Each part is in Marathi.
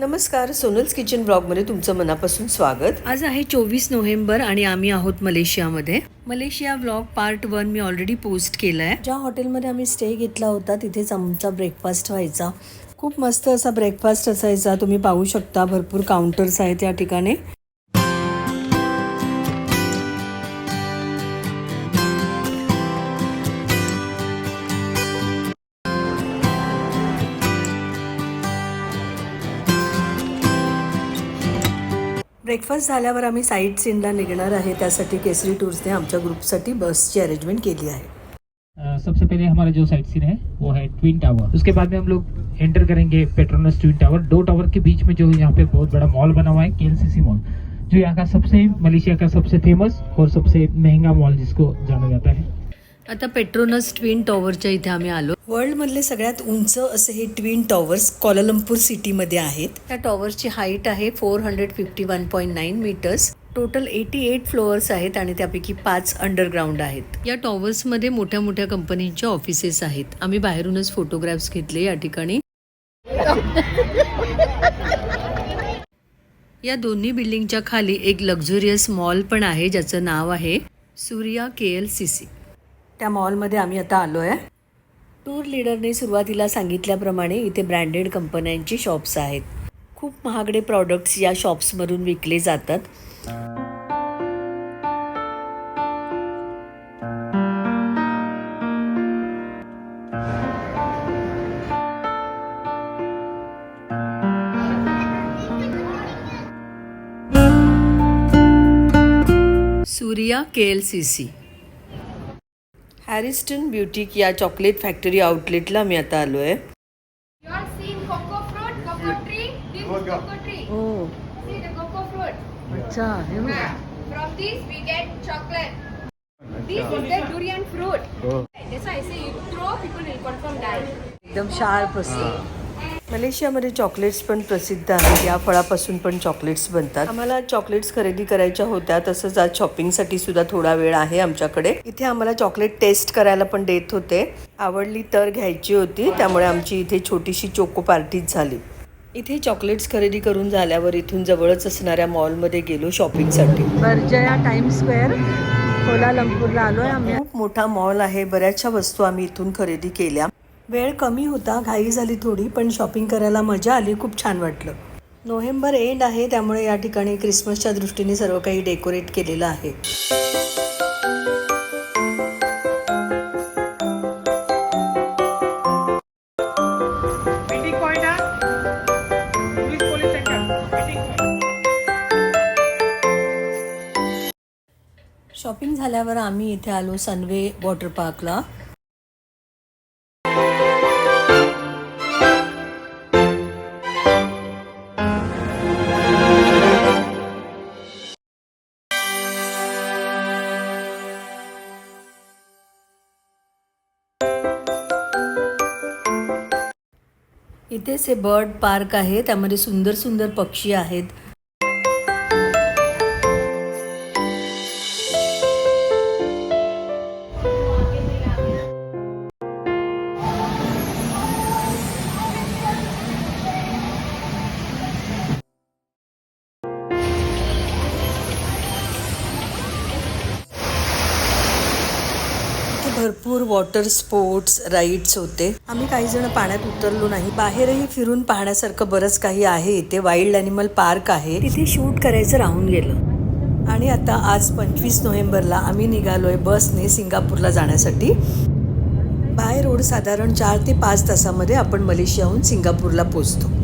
नमस्कार सोनल्स किचन ब्लॉगमध्ये तुमचं मनापासून स्वागत. आज आहे चोवीस नोव्हेंबर आणि आम्ही आहोत मलेशियामध्ये. मलेशिया ब्लॉग पार्ट वन मी ऑलरेडी पोस्ट केला आहे ज्या हॉटेलमध्ये आम्ही स्टे घेतला होता तिथेच आमचा ब्रेकफास्ट व्हायचा. खूप मस्त असा ब्रेकफास्ट असायचा. तुम्ही पाहू शकता भरपूर काउंटर्स आहेत या ठिकाणी. ब्रेकफास्ट झाल्यावर आम्ही साईट सीनला निघणार आहे. त्यासाठी केसरी टूर्सने आमच्या ग्रुपसाठी बसची अरेंजमेंट केली आहे. सबसे पहले हमारा जो साइट सीन है वो है ट्विन टावर उसके बाद में हम लोग एंटर करेंगे पेट्रोनस ट्विन टावर दो टावर के बीच में जो यहाँ पे बहुत बड़ा मॉल बना हुआ है के मॉल जो यहाँ का सबसे मलेशिया का सबसे फेमस और सबसे महंगा मॉल जिसको जाना जाता है। आता पेट्रोनस ट्विन टॉवरच्या इथे आम्ही आलो. वर्ल्ड मधले सगळ्यात उंच असे हे ट्विन टॉवर्स कोलालंपूर सिटीमध्ये आहेत. त्या टॉवर्सची हाईट आहे four hundred fifty one point nine meters. Total eighty eight floors आहेत आणि त्यापैकी पाच अंडरग्राऊंड आहेत. या टॉवर्समध्ये मोठ्या मोठ्या कंपनीच्या ऑफिसेस आहेत. आम्ही बाहेरूनच फोटोग्राफ्स घेतले या ठिकाणी. या दोन्ही बिल्डिंगच्या खाली एक लक्झुरियस मॉल पण आहे ज्याचं नाव आहे Suria K L C C. त्या मॉलमध्ये आम्ही आता आलो आहे. टूर लीडरने सुरुवातीला सांगितल्याप्रमाणे इथे ब्रँडेड कंपन्यांची शॉप्स आहेत. खूप महागडे प्रॉडक्ट्स या शॉप्समधून विकले जातात. Surya K L C C Harriston boutique या चॉकलेट फॅक्टरी आउटलेटला मी आता आलो आहे oh. oh. एकदम शार्प असेल मलेशियामध्ये चॉकलेट्स पण प्रसिद्ध आहेत. या फळापासून पण चॉकलेट्स बनतात. आम्हाला चॉकलेट्स खरेदी करायच्या होत्या. तसंच आज शॉपिंगसाठी सुद्धा थोडा वेळ आहे आमच्याकडे. इथे आम्हाला चॉकलेट टेस्ट करायला पण देत होते. आवडली तर घ्यायची होती. त्यामुळे आमची इथे छोटीशी चोको पार्टीच झाली. इथे चॉकलेट्स खरेदी करून झाल्यावर इथून जवळच असणाऱ्या मॉलमध्ये गेलो शॉपिंगसाठी बर्जया टाइम स्क्वेअर कोलालंपूरला आलो आहे आम्ही. खूप मोठा मॉल आहे. बऱ्याचशा वस्तू आम्ही इथून खरेदी केल्या. वेळ कमी होता घाई झाली थोडी पण शॉपिंग करायला मजा आली खूप छान वाटलं. नोव्हेंबर एंड आहे त्यामुळे या ठिकाणी क्रिसमसच्या दृष्टीने सर्व काही डेकोरेट केलेलं आहे. शॉपिंग झाल्यावर आम्ही इथे आलो सनवे वॉटर पार्कला इथेच हे बर्ड पार्क आहे त्यामध्ये सुंदर सुंदर पक्षी आहेत. भरपूर वॉटर स्पोर्ट्स राईड्स होते. आम्ही काही जण पाण्यात उतरलो नाही. बाहेरही फिरून पाहण्यासारखं बरंच काही आहे. इथे वाईल्ड अॅनिमल पार्क आहे. तिथे शूट करायचं राहून गेलं. आणि आता आज पंचवीस नोव्हेंबरला आम्ही निघालोय बसने सिंगापूरला जाण्यासाठी. बाय रोड साधारण चार ते पाच तासामध्ये आपण मलेशियाहून सिंगापूरला पोचतो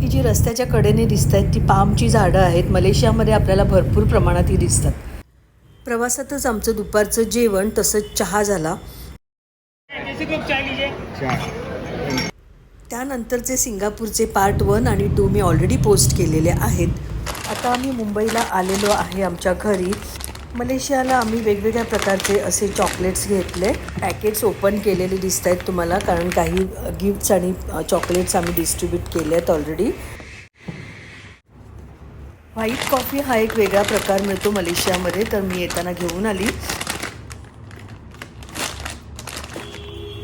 ही जी रस्त्याच्या कडेने दिसत आहेत ती पामची झाडं आहेत. मलेशियामध्ये आपल्याला भरपूर प्रमाणात ही दिसतात. प्रवासातच आमचं दुपारचं जेवण तसंच चहा झाला. त्यानंतरचे सिंगापूरचे पार्ट वन आणि टू मी ऑलरेडी पोस्ट केलेले आहेत. आता आम्ही मुंबईला आलेलो आहे आमच्या घरी. मलेशियाला आम्ही वेगवेगळ्या प्रकारचे असे चॉकलेट्स घेतले. पॅकेट्स ओपन केलेले दिसत आहेत तुम्हाला कारण काही गिफ्ट्स आणि चॉकलेट्स आम्ही डिस्ट्रीब्यूट केले आहेत ऑलरेडी व्हाईट कॉफी हा एक वेगळा प्रकार मिळतो मलेशियामध्ये तर मी येताना घेऊन आली.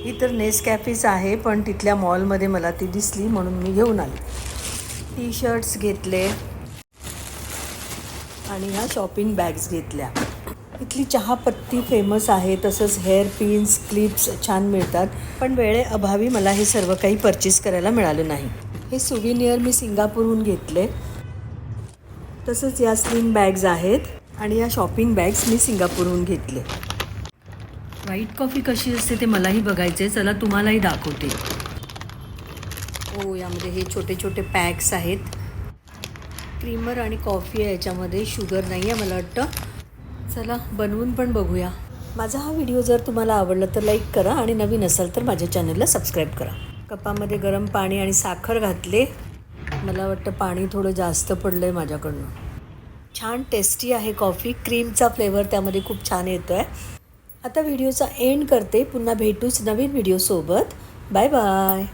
ही तर नेस कॅफेच आहे पण तिथल्या मॉलमध्ये मला ती दिसली म्हणून मी घेऊन आली. टी शर्ट्स घेतले आणि ह्या शॉपिंग बॅग्स घेतल्या. इथली चहापत्ती फेमस आहे तसंच हेअर पिन्स क्लिप्स छान मिळतात पण वेळेअभावी मला हे सर्व काही परचेस करायला मिळालं नाही. हे सुविनियर मी सिंगापूरहून घेतले. तसंच या स्लिंग बॅग्स आहेत आणि या शॉपिंग बॅग्स मी सिंगापूरहून घेतले. व्हाईट कॉफी कशी असते ते मलाही बघायचं चला तुम्हालाही दाखवते. हो यामध्ये हे छोटे छोटे पॅक्स आहेत. क्रीमर आणि कॉफी आहे याच्यामध्ये. शुगर नाही आहे मला वाटतं. चला बनवून पण बघूया. माझा हा व्हिडिओ जर तुम्हाला आवडला तर लाईक करा आणि नवीन असाल तर माझ्या चॅनलला सबस्क्राईब करा. कपामध्ये गरम पाणी आणि साखर घातले. मला वाटतं पाणी थोडं जास्त पडलं आहे माझ्याकडनं. छान टेस्टी आहे कॉफी क्रीमचा फ्लेवर त्यामध्ये खूप छान येतो आहे आता व्हिडिओचा एंड करते. पुन्हा भेटूच नवीन व्हिडिओसोबत बाय बाय